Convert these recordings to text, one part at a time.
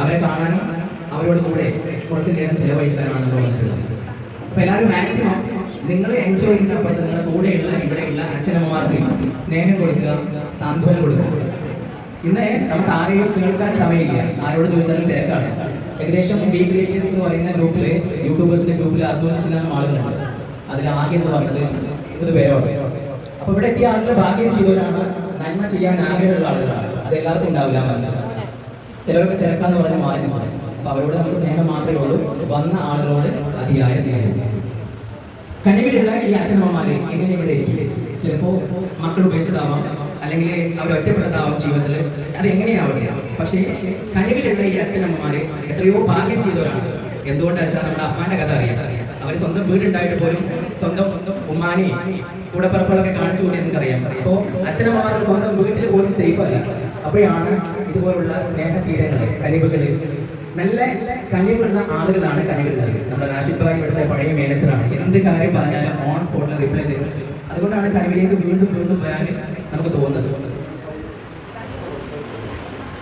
അവരെ കാണാനും അവരോട് കൂടെ കുറച്ച് നേരം ചിലവഴിക്കാനാണ് നമ്മൾ വന്നിട്ടുള്ളത്. അപ്പൊ എല്ലാവരും മാക്സിമം നിങ്ങൾ എൻജോയ് ചെയ്യുന്നപ്പോൾ നിങ്ങളുടെ കൂടെയുള്ള ഇവിടെയുള്ള അച്ഛനമ്മമാർക്ക് സ്നേഹം കൊടുക്കുക സാന്ത്വനം കൊടുക്കുക. ഇന്ന് നമുക്ക് ആരെയും കേൾക്കാൻ സമയമില്ല. ആരോട് ചോദിച്ചാലും തിരക്കാണ്. ഏകദേശം ബി ഗ്രേറ്റേഴ്സ് എന്ന് പറയുന്ന ഗ്രൂപ്പിൽ യൂട്യൂബേഴ്സിന്റെ ഗ്രൂപ്പിൽ അറുന്നൂറ്റി ചില ആളുകളുണ്ട്. അതിൽ ആകെ എന്ന് പറഞ്ഞത് ഇരുപത് പേരോട് അപ്പൊ ഇവിടെ എത്തിയ ആളുകൾ ഭാഗ്യം ചെയ്തവരാണ് നന്മ ചെയ്യാൻ ആഗ്രഹമുള്ള ആളുകളാണ്. അത് എല്ലാവർക്കും ഉണ്ടാവില്ല മനസ്സിലാക്കാം ചിലവരൊക്കെ തിരക്കാന്ന് പറഞ്ഞ് മാറി മാറി അപ്പൊ അവരോട് നമുക്ക് സ്നേഹം മാത്രമേ ഉള്ളൂ. വന്ന ആളുകളോട് അതിയായ സ്നേഹം. കനിവിലുള്ള ഈ അച്ഛനമ്മമാര് എങ്ങനെ ഇവിടെ? ചിലപ്പോ മക്കൾ ഉപേക്ഷിച്ചതാവാം അല്ലെങ്കിൽ അവർ ഒറ്റപ്പെട്ടതാവാം ജീവിതത്തിൽ അത് എങ്ങനെയാവില്ല പക്ഷേ കനിവിലുള്ള ഈ അച്ഛനമ്മമാര് എത്രയോ ഭാഗ്യം ചെയ്തവരാണ്. എന്തുകൊണ്ടാണ് നമ്മുടെ അമ്മാന്റെ കഥ അറിയാം. അവർ സ്വന്തം വീടുണ്ടായിട്ട് പോലും സ്വന്തം ഉമ്മാനി പലപ്പോഴൊക്കെ കാണിച്ചു കൂടി എനിക്കറിയാം. അപ്പോ അച്ഛനമ്മമാർക്ക് സ്വന്തം വീട്ടിൽ പോലും സേഫ് അല്ല. അപ്പോഴാണ് ഇതുപോലുള്ള സ്നേഹതീരങ്ങൾ കനിവുകൾ. നല്ല കനിവുള്ള ആളുകളാണ് കനിവുള്ളത് നമ്മുടെ രാഷിദ് ഭായ് ഇവിടുത്തെ പഴയ മാനേജറാണ് എന്ത് കാര്യം പറഞ്ഞാലും ഓൺ സ്പോട്ടിൽ റിപ്ലൈ തരും. അതുകൊണ്ടാണ് കനിവിലേക്ക് വീണ്ടും വീണ്ടും വരാൻ നമുക്ക് തോന്നുന്നത്.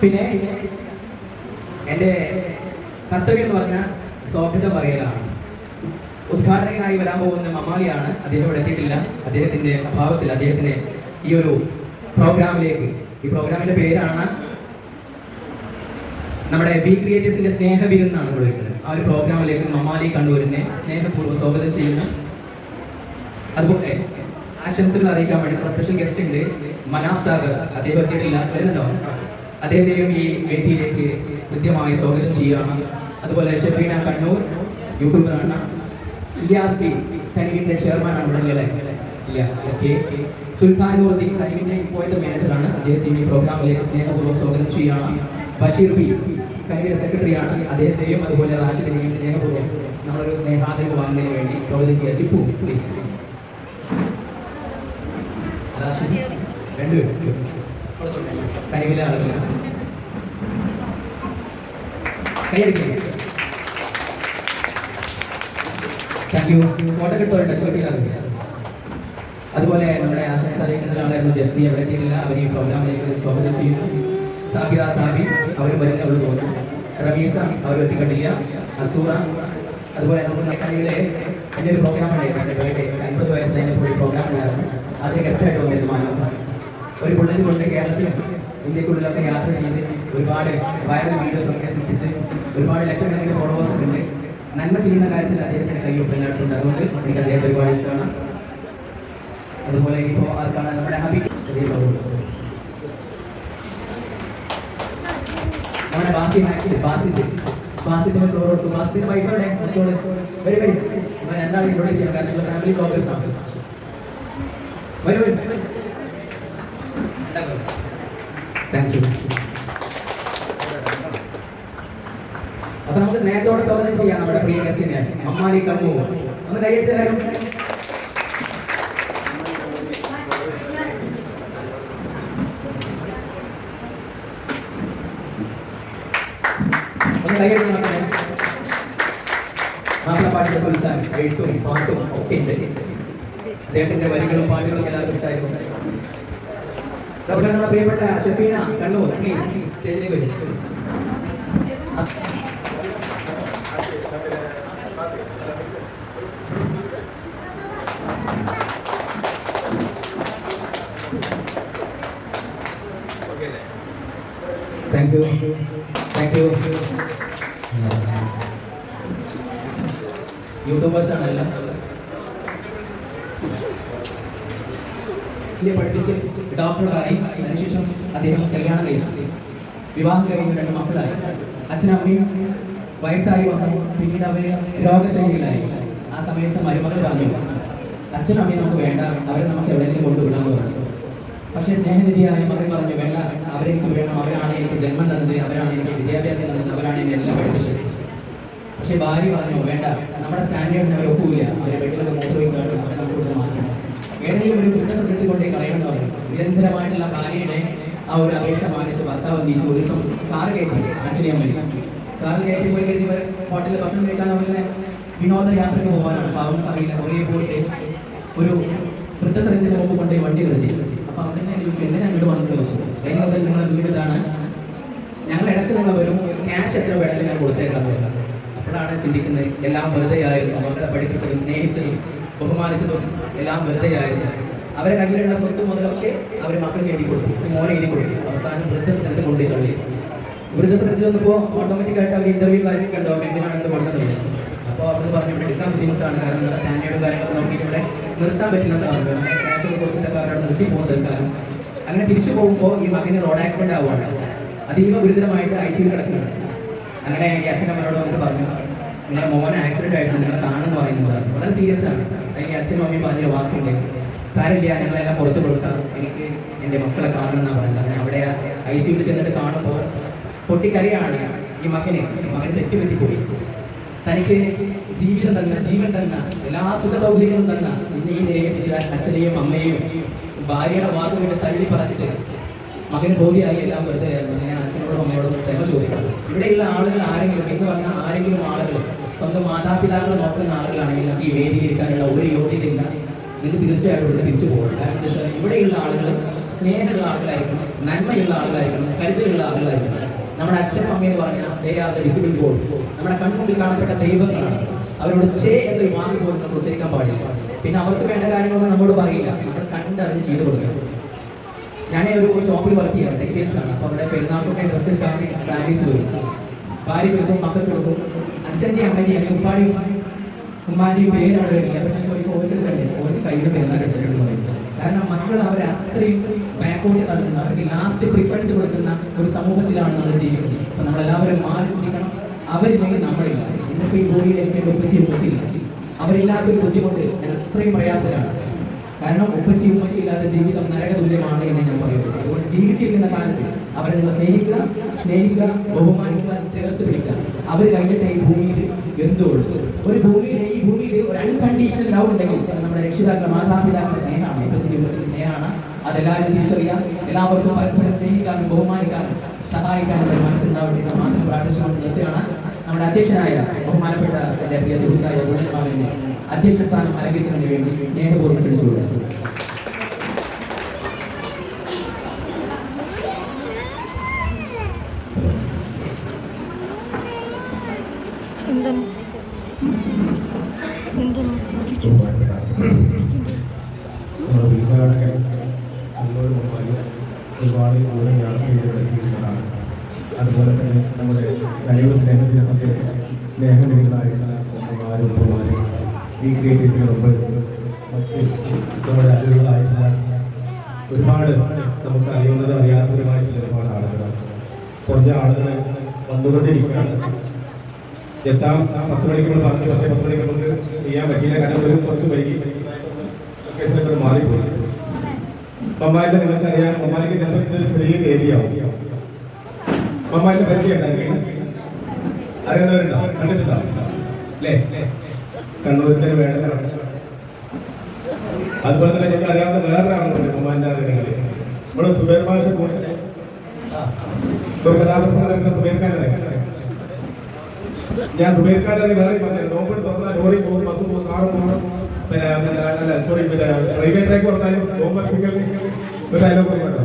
പിന്നെ എന്റെ കർത്തവ്യം എന്ന് പറഞ്ഞാൽ സ്വാഗതം പറയലാണ്. ഉദ്ഘാടകനായി വരാൻ പോകുന്ന മമാലിയാണ് അദ്ദേഹം ഇവിടെ എത്തിയിട്ടില്ല. അദ്ദേഹത്തിന്റെ അഭാവത്തിൽ അദ്ദേഹത്തിന്റെ ഈ ഒരു പ്രോഗ്രാമിലേക്ക് ഈ പ്രോഗ്രാമിന്റെ പേരാണ് നമ്മുടെ ബി ക്രിയേറ്റേഴ്സിന്റെ സ്നേഹ വിരുന്നാണ് ഇവിടെ ആ ഒരു പ്രോഗ്രാമിലേക്ക് മമാലി കണ്ണൂരിനെ സ്നേഹപൂർവം സ്വാഗതം ചെയ്യുന്നു. അതുപോലെ ആശംസകൾ അറിയിക്കാൻ വേണ്ടി നമ്മുടെ സ്പെഷ്യൽ ഗസ്റ്റ് ഉണ്ട് മനാഫ് സാഗർ അദ്ദേഹം എത്തിയിട്ടില്ല. വരുന്നുണ്ടോ? അദ്ദേഹത്തെയും ഈ വേദിയിലേക്ക് കൃത്യമായി സ്വാഗതം ചെയ്യുകയാണ്. അതുപോലെ ഷെഫീന കണ്ണൂർ യൂട്യൂബറാണ്. ഇലിയാസ് പി തനിവിന്റെ ചെയർമാനാണ് ഇവിടെ ഇല്ല ഓക്കെ സുൽത്താനൂർദ്ദീൻ കരിമിന്റെ ഇപ്പോഴത്തെ മാനേജറാണ് അദ്ദേഹത്തെ ഈ പ്രോഗ്രാമിലേക്ക് സ്നേഹപൂർവം സ്വാഗതം ചെയ്യുകയാണ്. ബഷീർ പി കരിമിന്റെ സെക്രട്ടറിയാണ് അദ്ദേഹത്തെയും അതുപോലെ റാഷിദിനെയും സ്നേഹപൂർവം നമ്മളൊരു സ്നേഹാദരവ് വാങ്ങുന്നതിന് വേണ്ടി സ്വാഗതം ചെയ്യുക. ചിപ്പു പ്ലീസ് രണ്ട്. കരിമിലെ ആളുകൾ കൈയടിക്കുക താങ്ക് യു ഫോട്ടോ കിട്ടുമോ കിട്ടിയില്ല അതുപോലെ നമ്മുടെ ആശംസ അറിയിക്കുന്ന ആളായിരുന്നു ജെഫ്സി അവിടെ എത്തിയിട്ടില്ല. അവർ ഈ പ്രോഗ്രാമിലേക്ക് സ്വാഗതം ചെയ്യുന്നു. സാബിറ സാബി അവർ വരുന്ന അവർ തോന്നുന്നു. റമീസ അവർ എത്തിക്കണ്ടില്ല അസൂറ. അതുപോലെ നമുക്ക് എന്റെ ഒരു പ്രോഗ്രാം ഉണ്ടായിരുന്നു അൻപത് വയസ്സിൽ എന്റെ ഒരു പ്രോഗ്രാം ഉണ്ടായിരുന്നു. അതിന് ഗസ്റ്റായിട്ട് വന്നിരുന്നു മാനവ ഒരു പുള്ളിനെ കൊണ്ട് കേരളത്തിൽ ഇന്ത്യക്കുള്ളിലൊക്കെ യാത്ര ചെയ്ത് ഒരുപാട് വൈറൽ വീഡിയോസ് ഒക്കെ സൃഷ്ടിച്ച് ഒരുപാട് ലക്ഷക്കണക്കിന് ഫോളോവേഴ്സ് ഉണ്ട്. നന്മ ചെയ്യുന്ന കാര്യത്തിൽ അദ്ദേഹത്തിന് കയ്യൊപ്പ് ഉണ്ട് അതുകൊണ്ട് എനിക്ക് അദ്ദേഹം ഒരുപാട് ഇഷ്ടമാണ്. അതുപോലെ ഇപ്പോൾ ആർക്കാണ് നമ്മുടെ ഹബി നമ്മുടെ മാക്സിൽ ബാസിന്റെ ബാസിന്റെ ഫ്ലോർ കൊടുക്കും ബാസിന്റെ വൈഫോടെ മറ്റോട് വരും വരും. നിങ്ങൾ രണ്ടാളും ഇൻട്രോഡ്യൂസ് ചെയ്യാം കാരണം ഫാമിലി പ്രോഗ്രസ് ആണ്. വരും വരും. താങ്ക് യു അപ്പൊ നമുക്ക് സ്നേഹത്തോടെ സ്വാഗതം ചെയ്യാം നമ്മുടെ പ്രിയ ഗസ്റ്റിനെ. അമ്മാലി കണ്ണു. ഒന്ന് കൈയടിച്ചാലും ഒന്ന് കൈയടിച്ച് നോക്കണേ. മാപ്പിളപ്പാട്ടിന്റെ സുൽത്താൻ എഴുത്തും പാട്ടും ഒക്കെ ഉണ്ട്. അദ്ദേഹത്തിന്റെ വരികളും പാട്ടുകളും എല്ലാവർക്കും ഇഷ്ടമായിരുന്നു. നമ്മുടെ പ്രിയപ്പെട്ട ഷഫീന കണ്ണൂർ സ്റ്റേജിലേക്ക് വരും. യൂട്യൂബേഴ്സ് ആണ് എല്ലാം. പഠിപ്പിച്ച് ഡോക്ടറായി അതിനുശേഷം അദ്ദേഹം കല്യാണം കഴിച്ചു. വിവാഹം കഴിഞ്ഞ് രണ്ട് മക്കളായി. അച്ഛനമ്മയും വയസ്സായി വന്നു പിന്നീട് അവർ രോഗശൈലിയിലായി ആ സമയത്ത് മരുമകൾ പറഞ്ഞു അച്ഛനും അമ്മയും നമുക്ക് വേണ്ട. അവരെ നമുക്ക് എവിടെയെങ്കിലും കൊണ്ടുവിടാമെന്ന് പറഞ്ഞു. പക്ഷേ സ്നേഹനിധിയായ മകൻ പറഞ്ഞു വേണ്ട. അവരെനിക്ക് വേണം അവരാണ് എനിക്ക് ജന്മം തന്നത്. അവരാണ് എനിക്ക് വിദ്യാഭ്യാസം തന്നത്. അവരാണ് എന്നെ എല്ലാം പഠിപ്പിച്ചത്. പക്ഷേ ഭാര്യ പറഞ്ഞു വേണ്ട നമ്മുടെ സ്റ്റാൻഡേർഡിന് അവർ ഒപ്പില്ല. അവരെ വെട്ടിലൊക്കെ മൂത്രമൊഴിക്കാണ്ട് അവരെ നമുക്ക് ഇവിടെ മാറ്റണം. ഏതെങ്കിലും ഒരു ഫിറ്റ്നസ് സെന്ററിൽ കൊണ്ടേ കളയണം എന്ന് പറയും നിരന്തരമായിട്ടുള്ള ഭാര്യയുടെ ആ ഒരു അപേക്ഷ മാനിച്ച് ഭർത്താവ് എന്ത് ചെയ്തു? ഒരു ദിവസം കാർ കയറ്റി. അച്ഛനെ വരും കാർ കയറ്റി പോയി കഴിഞ്ഞ് ഹോട്ടലിൽ ഭക്ഷണം കഴിക്കാൻ അവരുടെ വിനോദയാത്രയ്ക്ക് പോകാനാണ്. അപ്പോൾ അവർക്ക് അറിയില്ല. കുറേ പോയിട്ട് ഒരു വൃദ്ധസദനത്തിന് മുമ്പ് കൊണ്ടുപോയി വണ്ടി നിർത്തി. അപ്പൊ അതിനെ ചോദിച്ചു എന്തിനാണ് വീട് വന്നിട്ട് ചോദിച്ചു? എങ്ങനെ നിങ്ങളുടെ വീട് ഇതാണ്. ഞങ്ങൾ ഇടയ്ക്ക് നിങ്ങൾ വരും. ക്യാഷ് എത്ര വേണമെങ്കിലും ഞാൻ കൊടുത്തേക്കാൻ അപ്പോഴാണ് ചിന്തിക്കുന്നത്. എല്ലാം വെറുതെയായിരുന്നു മക്കളെ പഠിപ്പിച്ചതും സ്നേഹിച്ചതും ബഹുമാനിച്ചതും എല്ലാം വെറുതെയായിരുന്നു അവരെ കയ്യിലുള്ള സ്വത്ത് മുതലൊക്കെ അവർ മക്കൾക്ക് എഴുതി കൊടുത്തു. മോനെ എഴുതി കൊടുത്തു. അവസാനം വൃദ്ധസ്ഥലത്ത് കൊണ്ടു തള്ളി. വൃദ്ധസ്ഥലത്ത് ചെന്നപ്പോൾ ഓട്ടോമാറ്റിക്കായിട്ട് അവർ ഇന്റർവ്യൂ കാര്യമൊക്കെ ഉണ്ടാവും എന്തിനാണ് ഇത് കൊടുക്കുന്നത് അപ്പോൾ അവർ പറഞ്ഞു എടുക്കാൻ ബുദ്ധിമുട്ടാണ്. കാരണം സ്റ്റാൻഡേർഡ് കാര്യങ്ങളൊക്കെ നോക്കിയിട്ട് ഇവിടെ നിർത്താൻ പറഞ്ഞു. ക്യാഷ് കൊടുത്തിട്ടൊക്കെ നിർത്തി പോകുന്നത് കാരണം അങ്ങനെ തിരിച്ചു പോകുമ്പോൾ ഈ മകന് റോഡ് ആക്സിഡന്റ് ആവുകയാണ്. അതീവ ഗുരുതരമായിട്ട് ഐ സിയിൽ കിടക്കുന്നുണ്ട്. അങ്ങനെ ഈ അച്ഛനമ്മനോട് വന്നിട്ട് പറഞ്ഞു നിങ്ങളുടെ മോൻ ആക്സിഡന്റ് ആയിട്ടുണ്ട് നിങ്ങളെ കാണുമെന്ന് പറയുന്നത് വളരെ സീരിയസ് ആണ്. അതിന് അച്ഛനും അമ്മയും പറഞ്ഞൊരു വാക്കുണ്ട്. സാരില്ല ഞങ്ങളെല്ലാം പുറത്ത് കൊടുക്കാം. എനിക്ക് എന്റെ മക്കളെ കാണണമെന്നാണ് പറഞ്ഞത്. അങ്ങനെ അവിടെ ഐ സിയിൽ ചെന്നിട്ട് കാണുമ്പോൾ പൊട്ടിക്കരയാണ് ഈ മകന്. മകന് തെറ്റുപറ്റിപ്പോയി. തനിക്ക് ജീവിതം തന്ന ജീവൻ തന്ന എല്ലാ സുഖ സൗകര്യങ്ങളും തന്ന ഇന്ന് ഈ നിലയെത്തിച്ച അച്ഛനെയും അമ്മയെയും ഭാര്യയുടെ വാക്കുകൊണ്ട് തള്ളി പറഞ്ഞിട്ട് മകന് ബോധിയായി എല്ലാം വെറുതെ ഇവിടെയുള്ള ആളുകൾ ആരെങ്കിലും എന്ന് പറഞ്ഞ ആരെങ്കിലും ആളുകൾ സ്വന്തം മാതാപിതാക്കളെ നോക്കുന്ന ആളുകളാണെങ്കിൽ നമുക്ക് ഈ വേദിയിലിരിക്കാനുള്ള ഒരു യോഗ്യതയില്ല. ഇത് തീർച്ചയായിട്ടും ഇവിടെ തിരിച്ചു പോകും. കാരണം ഇവിടെയുള്ള ആളുകൾ സ്നേഹമുള്ള ആളുകളായിരിക്കണം നന്മയുള്ള ആളുകളായിരിക്കണം കരുതലുള്ള ആളുകളായിരിക്കണം. നമ്മുടെ അച്ഛനും അമ്മയെന്ന് പറഞ്ഞാൽ they are the visible gods നമ്മുടെ കൺമുമ്പിൽ കാണപ്പെട്ട ദൈവങ്ങളാണ്. അവരോട് ചേ എന്നൊരു വാക്ക് പോലും നമ്മൾ ഉച്ചരിക്കാൻ പാടില്ല. പിന്നെ അവർക്ക് വേണ്ട കാര്യങ്ങളൊന്നും നമ്മോട് പറയില്ല. നമ്മൾ കണ്ടറിഞ്ഞ് ചെയ്തു കൊടുക്കണം. ഞാൻ ഒരു ഷോപ്പിൽ വർക്ക് ചെയ്യാം. ടെക്സ്റ്റൈൽസ് ആണ്. അപ്പോൾ അവിടെ പെരുന്നാൾക്കൊക്കെ ഡ്രസ്സ് എടുക്കാൻ പ്രാക്ടീസ് വരും. ഭാര്യ കൊടുക്കും മക്കൾ കൊടുക്കും. അച്ഛന്റെ അമ്മന്റെ അല്ലെങ്കിൽ ഉപ്പാടി ഉമ്മാന്റെയും പേരാണ് വരുന്നത് ഒരു കാരണം മക്കൾ അവരെ അത്രയും ബാക്കോട്ട് നടത്തുന്ന അവർക്ക് ലാസ്റ്റ് പ്രിഫറൻസ് കൊടുക്കുന്ന ഒരു സമൂഹത്തിലാണ് നമ്മൾ ജീവിക്കുന്നത്. അപ്പോൾ നമ്മളെല്ലാവരും മാറി ചിന്തിക്കണം. അവരില്ലെങ്കിൽ നമ്മളില്ല. ഇന്നിപ്പോൾ ഈ ഭൂമിയിൽ എനിക്ക് അവരില്ലാത്തൊരു ബുദ്ധിമുട്ട് ഞാൻ അത്രയും പ്രയാസത്തിലാണ്. കാരണം ഉപ്പച്ചി ഉമ്മച്ചി ഇല്ലാത്ത ജീവിതം നരക തുല്യമാണ് എന്ന് ഞാൻ പറയുന്നത് അതുകൊണ്ട് ജീവിച്ചിരിക്കുന്ന കാലത്ത് അവരെ നിങ്ങൾ സ്നേഹിക്കുക സ്നേഹിക്കുക ബഹുമാനിക്കുക ചേർത്ത് പിടിക്കുക. അവർ കഴിഞ്ഞിട്ട് ഈ ഭൂമിയിൽ എന്തുകൊണ്ട് ഒരു ഭൂമിയിൽ ഈ ഭൂമിയിൽ ഒരു അൺകണ്ടീഷണൽ ലവ് ഉണ്ടെങ്കിൽ നമ്മുടെ രക്ഷിതാക്കളുടെ മാതാപിതാക്കളുടെ സ്നേഹമാണ്. ഉപ്പച്ചി ഉമ്മച്ചി സ്നേഹമാണ്. അതെല്ലാവരും തിരിച്ചറിയാം. എല്ലാവർക്കും പരസ്പരം സ്നേഹിക്കാനും ബഹുമാനിക്കാനും സഹായിക്കാനും ഒരു മനസ്സുണ്ടാവട്ടെ മാത്രം പ്രാർത്ഥിച്ചുകൊണ്ട് നിർത്തിയാണ് നമ്മുടെ അധ്യക്ഷനായ ബഹുമാനപ്പെട്ട എന്റെ പ്രിയ സുഹൃത്തായ ഗുണമാവിനെ അധ്യക്ഷ സ്ഥാനം അലങ്കരിക്കുന്നതിന് വേണ്ടി സ്നേഹപൂർവം പിടിച്ചു ഒരുപാട് ദൂരം യാത്ര ചെയ്ത് പഠിപ്പിക്കുന്നതാണ് അതുപോലെ തന്നെ നമ്മുടെ കഴിവ് സ്നേഹത്തിന് സ്നേഹനിധികളായിട്ടുള്ള അമ്മമാരും ഉപ്പമാരും ഈ അതിഥികളായിട്ടുള്ള ഒരുപാട് നമുക്ക് അറിയുന്നത് അറിയാത്തതുമായിട്ടുള്ള ഒരുപാട് ആളുകളാണ്. കുറഞ്ഞ ആളുകൾ വന്നുകൊണ്ടിരിക്കുകയാണ്. എത്താം. പത്ത് മണിക്ക് നമ്മൾ പറഞ്ഞു പക്ഷേ പത്ത് മണിക്ക് നമുക്ക് ചെയ്യാൻ പറ്റില്ല കാരണം ഒരു കുറച്ച് വൈകി. ലൊക്കേഷനൊക്കെ മാറിപ്പോയി. മമ്മാലിന്റെ നിങ്ങൾക്കറിയാം മമ്മാലിക്ക് ചിലപ്പോൾ ഇതൊരു ചെറിയ ഏരിയ ആവും പരിചയം ഉണ്ടാക്കി അറിയുന്നവരുണ്ടോ? കണ്ടിട്ടുണ്ടോ? അല്ലേ? കണ്ണൂരിന്റെ വേണ്ടതാണ് അതുപോലെ തന്നെ നിങ്ങൾക്ക് അറിയാവുന്ന വേറൊരാളുണ്ട് മമ്മാലിന്റെ അറിയുന്നത് നമ്മുടെ സുബേർ ഭാഷ കൂടുതൽ കഥാപ്രസംഗം നടക്കുന്ന സുബേർ ഖാനല്ലേ? ഞാൻ സുബൈർക്കാരുടെ വേറെ പറഞ്ഞത് നോമ്പ് തുറന്നാൽ ലോറി പോകും ബസ് പോകും കാറ് പോകും. പിന്നെ സോറി പിന്നെ റെയിൽവേ ട്രാക്ക് തുറന്നാലും നോമ്പ് ഒരു ഡയലോഗ് പറയുന്നുണ്ടോ